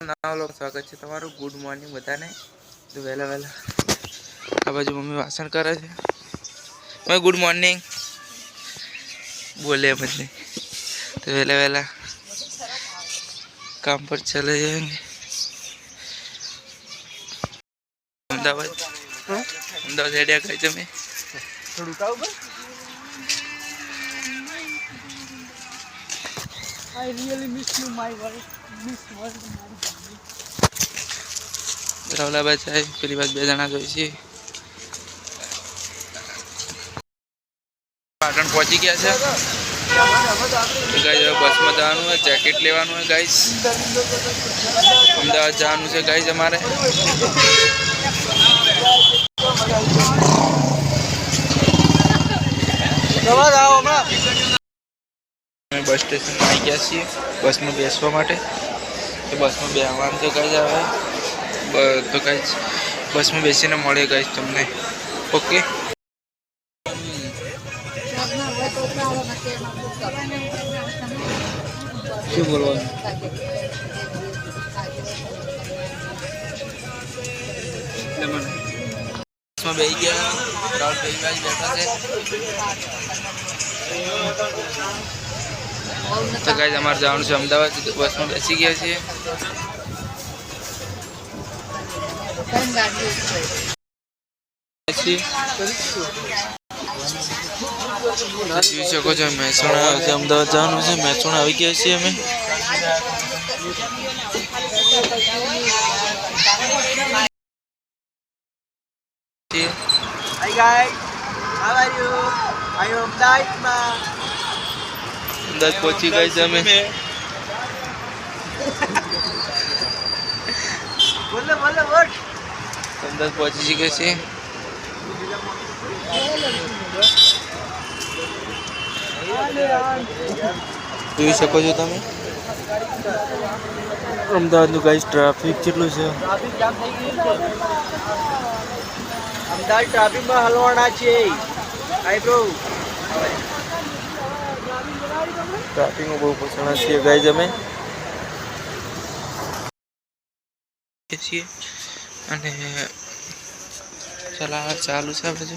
સ્વાગત છે તમારું. ગુડ મોર્નિંગ બધાને. તો વહેલા વહેલા આ બાજુ મમ્મી વાસણ કરે છે. મેં ગુડ મોર્નિંગ બોલે બધે તો વહેલા વહેલા કામ પર ચલે જઈએ અમદાવાદ. અમદાવાદ હેડ્યા કઈ તમે. થોડું I really miss you, my wife. Miss world, my રાવલાબાદ સાહેબ પેલી વાત બે જણા જોઈ છે. પાટણ પહોંચી ગયા છે. ગાઈઝ હવે બસમાં જવાનું હોય જેકેટ લેવાનું હોય ગાઈઝ અમદાવાદ જવાનું છે ગાઈઝ અમારે. હમણાં. અમે બસ સ્ટેશન આવી ગયા છીએ. બસમાં બેસવા માટે. તો બસમાં બેસવાનું તો ગાઈઝ આવે. બ- તો ગાઈઝ બસમાં બેસીને મળે ગાઈઝ તમને. ઓકે? શું બોલવાનું? બસમાં બેસી ગયા. રાહુલ ભાઈ બાજુ બેઠા છે. તો ગાઈઝ અમારે જવાનું છે અમદાવાદ બસમાં બેસી ગયા છીએ છીએ. જોઈ શકો છો મહેસાણા છે અમદાવાદ જવાનું છે મહેસાણા આવી ગયા છીએ અમે છીએ. Hi guys, how are you? I am Daitma. Ahmedabad પહોંચી ગયા છે અમે. અમદાવાદ પહોંચી ગયા છે. જોઈ શકો છો તમે. અમદાવાદનું ગાઈસ ટ્રાફિક કેટલું છે? અમદાવાદ ટ્રાફિકમાં હલવાના છે આઈ બ્રો. ટ્રાફિકમાં બહુ પછાણા છીએ ગાઈઝ અમે છીએ. અને ચલા છે આ બાજુ.